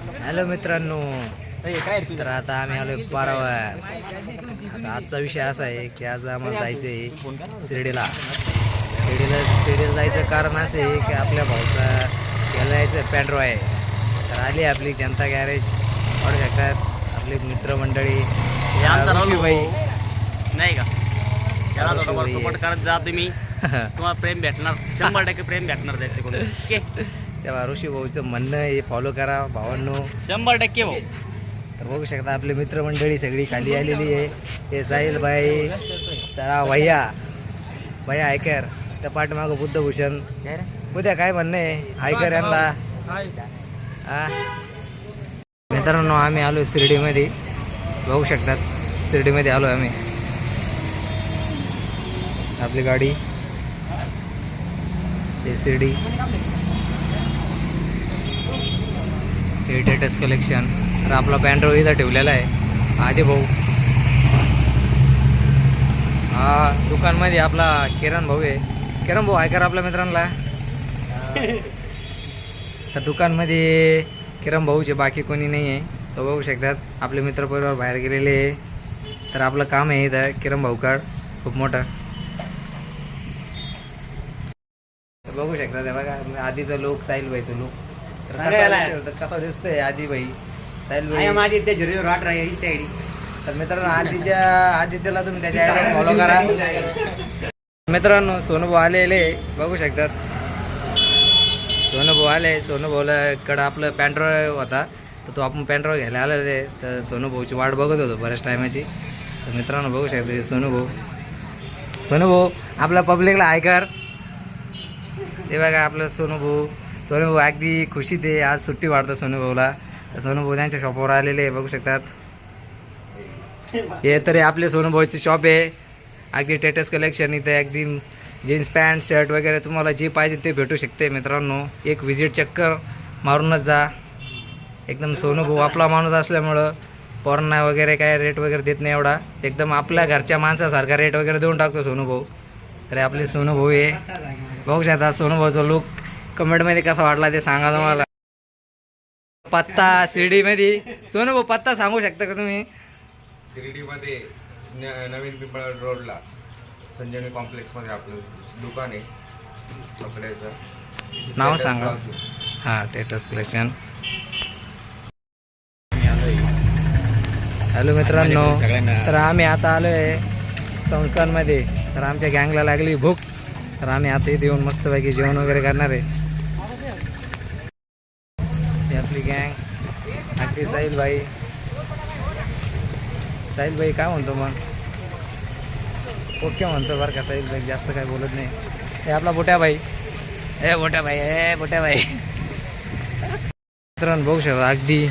Hello मित्रांनो. तर आता आम्ही आलोय बारावा आता आजचा विषय असा आहे की आज आम्हाला जायचं आहे शिर्डीला. शिर्डीला शिर्डीला जायचं कारण असं आहे की आपल्या भाऊचा याला जायचं पॅन्ड्रो आहे. तर आली आपली जनता गॅरेज. वाढू शकतात आपली मित्रमंडळी. भाऊ. नाही का? त्याला. सपोर्ट करत जा तुम्ही. तुम्हाला प्रेम भेटणार. शंभर टक्के प्रेम भेटणार त्याच्याकडून. ओके? तेव्हा ऋषी भाऊचं म्हणणं हे फॉलो करा भावांनो. शंभर टक्के भाऊ. तर बघू शकता आपली मित्रमंडळी सगळी खाली आलेली आहे. हे साहिल बाई त्या भैया. भैया आयकर. त्या पाठीमागं बुद्धभूषण. उद्या काय म्हणणं आहे? आयकर यांना. मित्रांनो आम्ही आलो शिर्डीमध्ये. बघू शकतात शिर्डीमध्ये आलो आम्ही. आपली गाडी. हे शिर्डी. हे कलेक्शन तर आपला पॅन्ड्रो इथं ठेवलेला आहे. आधी भाऊ. हा दुकानमध्ये आपला किरण भाऊ आहे. किरण भाऊ ऐका आपल्या मित्रांना. तर दुकानमध्ये किरण भाऊचे बाकी कोणी नाही आहे. तो बघू शकतात आपले मित्रपरिवार बाहेर गेलेले आहे. तर आपलं काम आहे इथं किरण भाऊकाड खूप मोठं. तर बघू शकता ते बघा आधीचा लोक साहिल भाईचं लोक तर कसा दिसतोय आधी भाई साहिल भाई माझी ते झुरी राट आयडी तर मित्रांनो आदित्य आदित्यला तुम्ही त्याच्या आयडी फॉलो करा. मित्रांनो सोनू भाऊ आलेले बघू शकतात. सोनू भाऊ आले सोनू भाऊला कडं आपलं पॅन्ट्रो होता. तर तो आपण पॅन्ट्रो घ्यायला आलेले तर सोनू भाऊची वाट बघत होतो बऱ्याच टायमाची. तर मित्रांनो बघू शकता सोनू भाऊ सोनू भाऊ आपल्या पब्लिकला ऐकर ते बघा आपलं सोनू भाऊ सोनू भाऊ अगदी खुशी दे. आज सुट्टी वाढतं सोनू भाऊला. सोनू भाऊ त्यांच्या शॉपवर आलेले आहे, बघू शकतात. हे तरी आपले सोनू भाऊची शॉप आहे. अगदी टेटस कलेक्शन इथे अगदी जीन्स पॅन्ट शर्ट वगैरे तुम्हाला जे पाहिजे ते भेटू शकते मित्रांनो. एक व्हिजिट चक्कर मारूनच जा. एकदम सोनू भाऊ आपला माणूस असल्यामुळं पोरांना वगैरे काय रेट वगैरे देत नाही एवढा. एकदम आपल्या घरच्या माणसासारखा रेट वगैरे देऊन टाकतो सोनू भाऊ. तरी आपले सोनू भाऊ आहे बघू शकता सोनू भाऊचा लुक कमेंटमध्ये कसा वाटला ते सांगा तुम्हाला पत्ता शिर्डीमध्ये सोनू भाऊ पत्ता सांगू शकता का तुम्ही? शिर्डीमध्ये नवीन पिंपळा रोडला संजीवनी कॉम्प्लेक्समध्ये आपलं दुकान आहे. कपड्याचं. नाव सांगा. हां टेटस कलेक्शन हॅलो मित्रांनो तर आम्ही आता आलो आहे संस्थांमध्ये तर आमच्या गँगला लागली भूक. तर आम्ही आता इथे येऊन मस्तपैकी जेवण वगैरे करणार आहे ही आपली गँग साहिल भाई. साहिल भाई काय म्हणतो मग? ओके म्हणतो बरं का साहिल भाई जास्त काय बोलत नाही. हे आपला बोट्या भाई. ए बोट्या भाई ए बोट्या भाई. मित्रांनो बघू शकता अगदी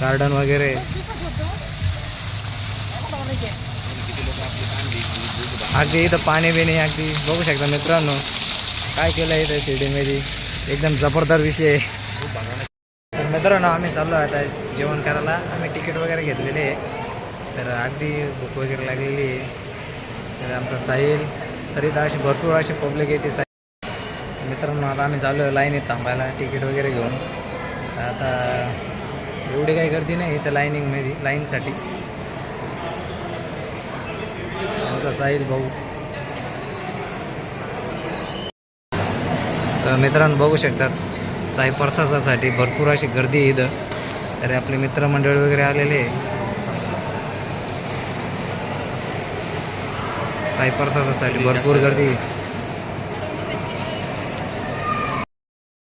गार्डन वगैरे. अगदी इथं पाणी बिणी अगदी. बघू शकता मित्रांनो काय केलं इथं शिर्डीमध्ये एकदम जबरदस्त विषय आहे. मित्रांनो आम्ही चाललो आता जेवण करायला. आम्ही तिकीट वगैरे घेतलेले आहे. तर अगदी भूक वगैरे लागलेली आहे. तर आमचा साहिल तरी तर अशी भरपूर अशी पब्लिक येते साहिल. तर मित्रांनो आता आम्ही चाललो आहे लाईनीत थांबायला तिकीट वगैरे घेऊन. तर आता एवढी काही गर्दी नाही इथं लाईनिंगमध्ये लाईनसाठी आमचा साहिल भाऊ. तर मित्रांनो बघू शकतात. साई प्रसादासाठी भरपूर अशी गर्दी आहे इथं. तरी आपले मित्रमंडळ वगैरे आलेले साई प्रसादासाठी भरपूर गर्दी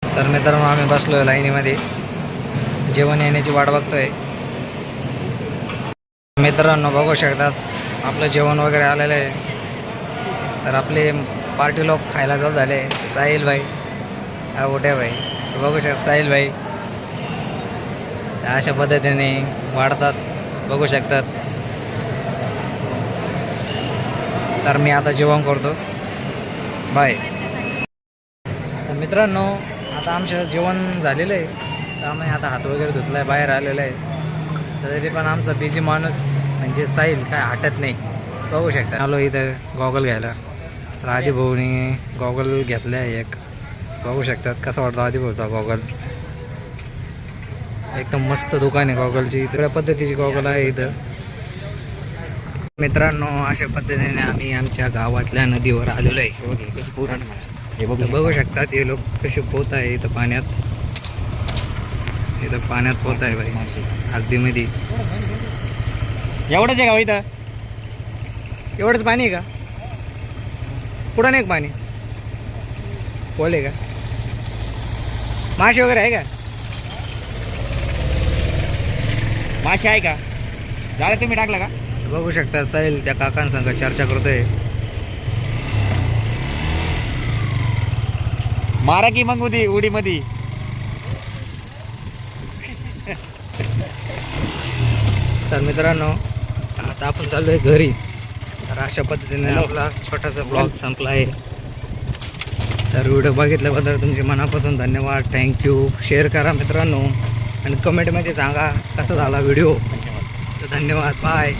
तर मित्रांनो आम्ही बसलो लाईनीमध्ये. जेवण येण्याची वाट बघतोय. मित्रांनो बघू शकतात आपलं जेवण वगैरे आलेलं आहे. तर आपले पार्टी लोक खायला जाऊ झाले. साहिल भाई हा मोठ्या भाई. बघू शकता साहिल भाई. अशा पद्धतीने वाढतात बघू शकतात. तर मी आता जेवण करतो. बाय तर मित्रांनो आता आमचं जेवण झालेलं आहे. तर आम्ही आता हात वगैरे धुतला आहे बाहेर आलेलं आहे. तरी पण आमचा बिझी माणूस म्हणजे साहिल काय हटत नाही. बघू शकता. आलो इथं गॉगल घ्यायला. तर आधी भाऊनी गॉगल घेतलं आहे एक. बघू शकतात कसा वाटतो आधी भाऊचा गॉगल एकदम मस्त दुकान आहे गॉगलची सगळ्या पद्धतीची गॉगल आहे इथं. मित्रांनो अशा पद्धतीने आम्ही आमच्या गावातल्या नदीवर आलेलो आहे. बघू शकता ते लोक कसे पोहत आहे इथं पाण्यात. इथं पाण्यात पोहत आहे भाई हल्दीमध्ये एवढंच आहे का हो इथं? एवढंच पाणी आहे का? पुढं नाही पाणी? बोले का? मासे वगैरे आहे का? मासे आहे का? झालं तुम्ही टाकला का? बघू शकता साहिल त्या काकांसंग चर्चा करतोय. मारा की मग उदी उडी मध्ये तर मित्रांनो आता आपण चालू आहे घरी. तर अशा पद्धतीने. आपला छोटासा ब्लॉग संपला आहे. तर व्हिडिओ बघितल्याबद्दल तुमचे मनापासून धन्यवाद. थँक्यू शेअर करा मित्रांनो. आणि कमेंटमध्ये सांगा कसा झाला व्हिडिओ तर धन्यवाद. बाय